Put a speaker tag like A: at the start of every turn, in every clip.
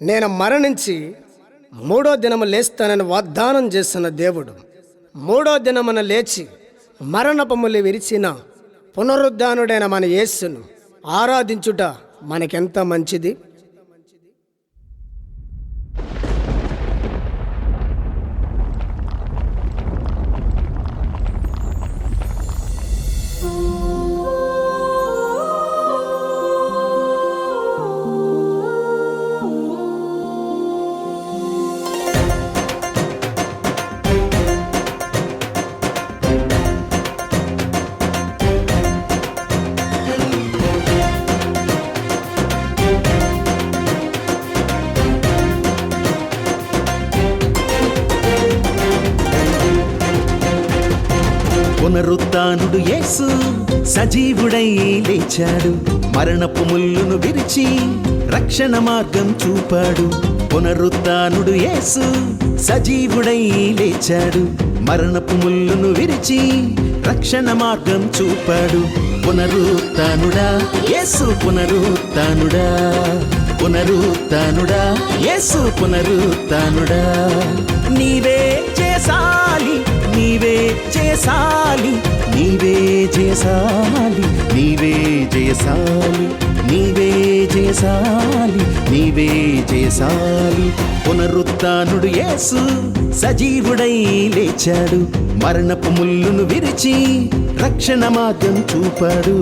A: నేను మరణించి మూడో దినము లేస్తానని వాగ్దానం చేస్తున్న దేవుడు మూడో దినమున లేచి మరణపములు విరిచిన పునరుద్ధానుడైన మన యేస్సును ఆరాధించుట మనకెంత మంచిది?
B: పునరుత్నుడు యేసు సజీవుడై లేచాడు. మరణపు ముల్లును విరిచి రక్షణ మార్గం చూపాడు. పునరుత్నుడు యేసు సజీవుడై లేచాడు. మరణపు ముల్లును విరిచి రక్షణ మార్గం చూపాడు. పునరుత్నుడా యేసు పునరుత్నుడా పునరుత్నుడా యేసు పునరుత్నుడా నీవే చేసాలి నీవే చేసాలి నీవే చేసాలి నీవే చేసాలి నీవే చేసాలి నీవే చేసాలి పునరుత్నుడు యేసు సజీవుడై లేచాడు. మరణపు ముల్లును విరిచి రక్షణ మార్గం చూపాడు.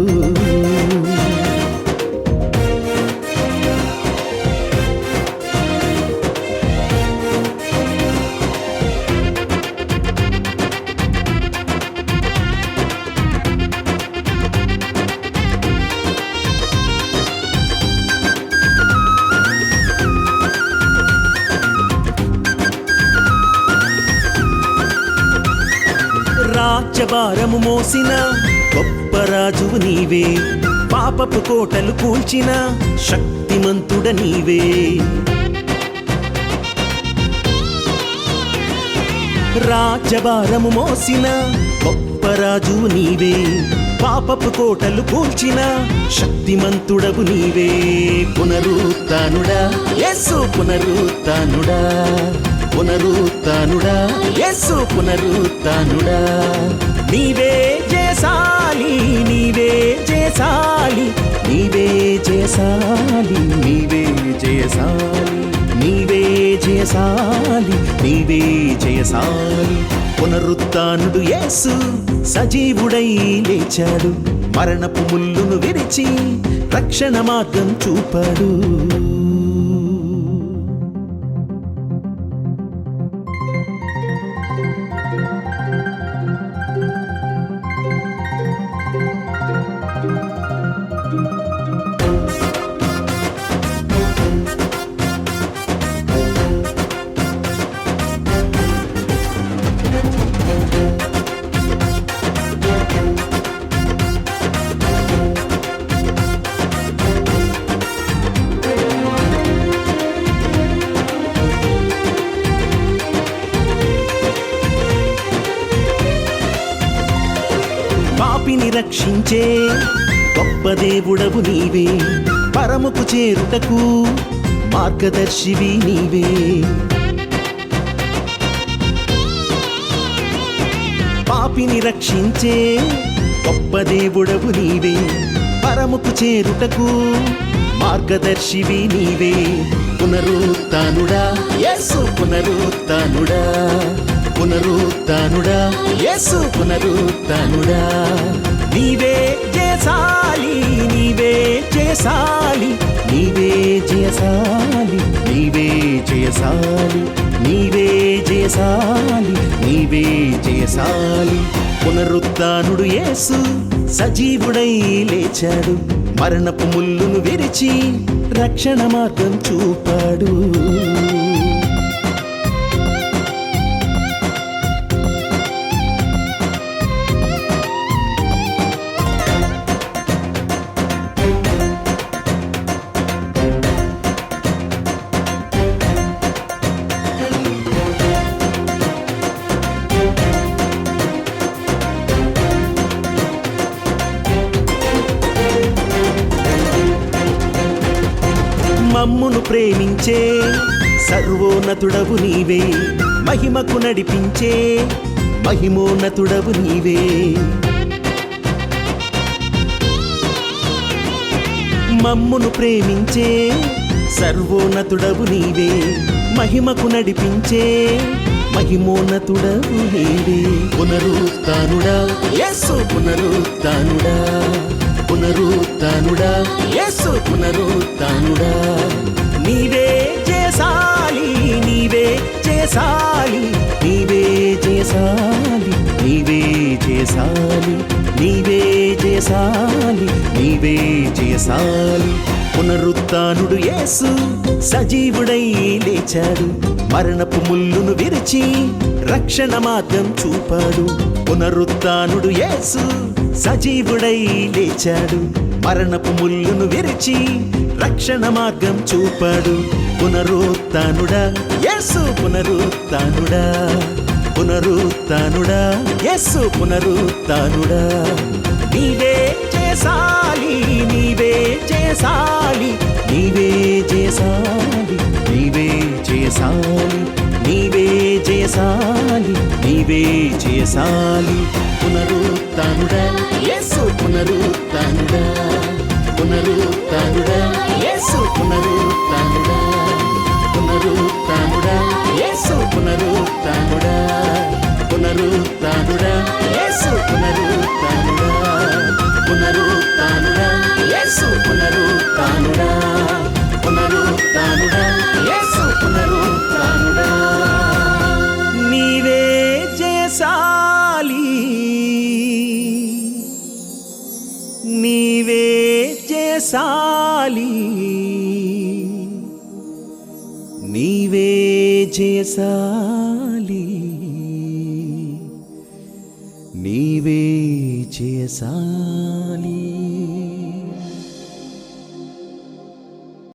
B: రాజ్యభారము మోసిన గొప్ప రాజువు నీవే. పాపపు కోటలు కూల్చిన శక్తిమంతుడ నీవే. రాజ్యభారము మోసిన గొప్ప రాజువు నీవే. పాపపు కోటలు కూల్చిన శక్తిమంతుడవు నీవే. పునరుత్నుడా ఎస్సు పునరుత్నుడా పునరుత్నుడా ఎస్సు పునరుత్నుడా నీవే చేసాలి నీవే చేసాలి నీవే చేసాలి నీవే చేసాలి నీవే చేసాలి నీవే చేసాలి పునరుత్నుడు యేసు సజీవుడై లేచాడు మరణపు ముల్లును విరిచి రక్షణ మార్గం చూపాడు. పాపిని రక్షించే గొప్ప దేవుడవు నీవే. పరముకు చేరుటకు మార్గదర్శివి నీవే. పాపిని రక్షించే గొప్ప దేవుడవు నీవే. పరముకు చేరుటకు మార్గదర్శివి నీవే. పునరుత్నుడా ఎస్ పునరుత్నుడా పునరుత్నుడా యేసు పునరుత్నుడా నీవే చేసాలి నీవే చేసాలి నీవే చేసాలి నీవే చేసాలి నీవే చేసాలి నీవే చేసాలి పునరుత్నుడు యేసు సజీవుడై లేచాడు. మరణపు ముల్లును విరిచి రక్షణ మార్గం చూపాడు. మమ్మును ప్రేమించే సర్వోన్నతుడవు నీవే మహిమకు నడిపించే మహిమోన్నతుడవు నీవే. మమ్మును ప్రేమించే సర్వోన్నతుడవు నీవే మహిమకు నడిపించే మహిమోన్నతుడవు నీవే. పునరుత్నుడా యేసు! పునరుత్నుడా పునరుత్నుడా యేసు! పునరుత్నుడా చేసాలి నీవే చేసాలి నీవే చేసాలి నీవే చేసాలి నీవే చేసాలి పునరుత్నుడు యేసు సజీవుడై లేచాడు మరణపు ముల్లును విరిచి రక్షణ మార్గం చూపాడు. పునరుత్నుడు యేసు సజీవుడై లేచాడు మరణపు ముళ్ళును విరిచి రక్షణ మార్గం చూపాడు. పునరుత్నుడా యేసు పునరుత్నుడా పునరుత్నుడా యేసు పునరుత్నుడా నీవే చేసాలి నీవే చేసాలి నీవే చేసాలి నీవే చేసాలి నీవే చేసాలి నీవే చేసాలి పునరుత్నుడా యేసు పునరుత్నుడా పునరుత్నుడా యేసు. పునరుత్నుడా పునరుత్నుడా యేసు. పునరుత్నుడా నీవే జయశాలి. నీవే జయశాలి